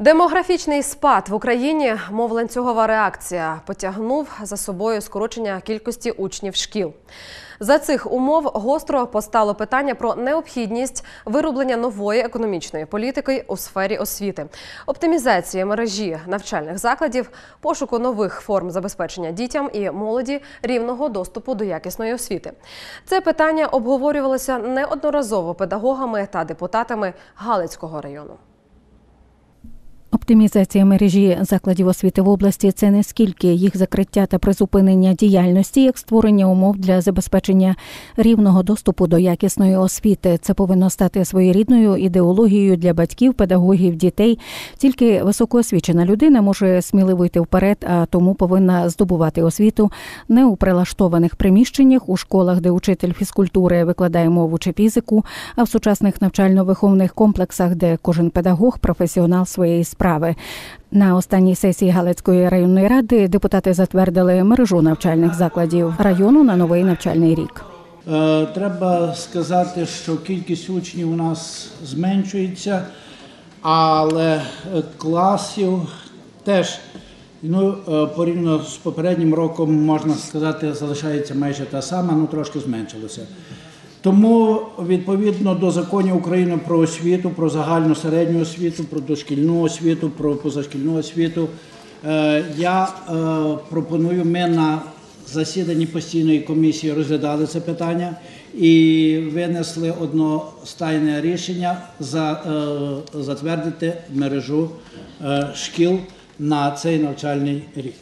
Демографічний спад в Україні, мов ланцюгова реакція, потягнув за собою скорочення кількості учнів шкіл. За цих умов гостро постало питання про необхідність вироблення нової економічної політики у сфері освіти, оптимізації мережі навчальних закладів, пошуку нових форм забезпечення дітям і молоді рівного доступу до якісної освіти. Це питання обговорювалося неодноразово педагогами та депутатами Галицького району. Оптимізація мережі закладів освіти в області це не скільки їх закриття та призупинення діяльності, як створення умов для забезпечення рівного доступу до якісної освіти. Це повинно стати своєрідною ідеологією для батьків, педагогів, дітей. Тільки високоосвічена людина може сміливо йти вперед, а тому повинна здобувати освіту не у прилаштованих приміщеннях, у школах, де учитель фізкультури викладає мову чи фізику, а в сучасних навчально-виховних комплексах, де кожен педагог професіонал своєї справи. На останній сесії Галицької районної ради депутати затвердили мережу навчальних закладів району на новий навчальний рік. Е, Треба сказати, що кількість учнів у нас зменшується, але е, класів теж ну, е, порівняно з попереднім роком, можна сказати, залишається майже та сама, ну трошки зменшилося. Тому відповідно до законів України про освіту, про загальну середню освіту, про дошкільну освіту, про позашкільну освіту, е, я е, пропоную, ми на засіданні постійної комісії розглядали це питання і винесли одностайне рішення за, е, затвердити мережу шкіл на цей навчальний рік.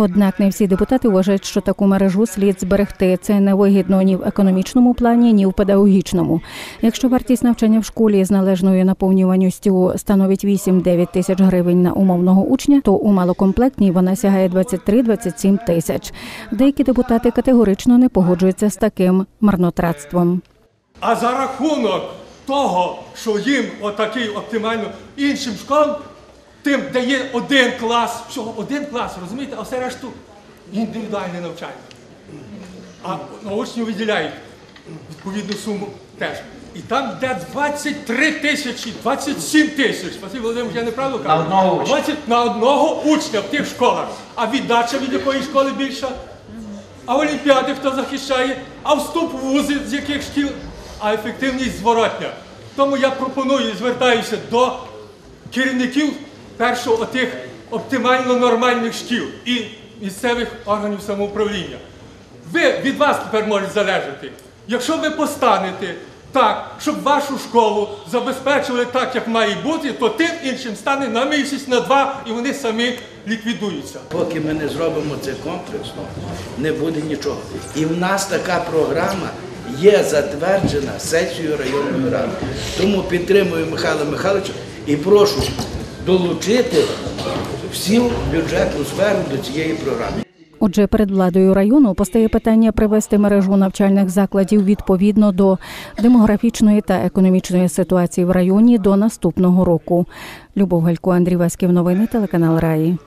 Однак не всі депутати вважають, що таку мережу слід зберегти. Це не вигідно ні в економічному плані, ні в педагогічному. Якщо вартість навчання в школі з належною наповнюваністю становить 8-9 тисяч гривень на умовного учня, то у малокомплектній вона сягає 23-27 тисяч. Деякі депутати категорично не погоджуються з таким марнотратством. А за рахунок того, що їм отакий оптимально іншим школам, тим, де є один клас, всього один клас, розумієте, а все решту індивідуальне навчання. А на учнів виділяють відповідну суму теж. І там де 23 тисячі, 27 тисяч. Василь Володимирович, я неправду кажу? На одного учня. 20 на одного учня в тих школах. А віддача від якої школи більша? А олімпіади хто захищає, а вступ в вузи з яких шкіл, а ефективність зворотня. Тому я пропоную і звертаюся до керівників першого тих оптимально нормальних шкіл і місцевих органів самоуправління. Ви від вас тепер може залежати. Якщо ви постанете так, щоб вашу школу забезпечили так, як має бути, то тим іншим стане на місяць, на два, і вони самі ліквідуються. Поки ми не зробимо це комплексно, не буде нічого. І в нас така програма є затверджена сесією районної ради. Тому підтримую Михайла Михайловича і прошу долучити всю бюджетну сферу до цієї програми. Отже, перед владою району постає питання привести мережу навчальних закладів відповідно до демографічної та економічної ситуації в районі до наступного року. Любов Галько, Андрій Васьків, новини телеканал Раї.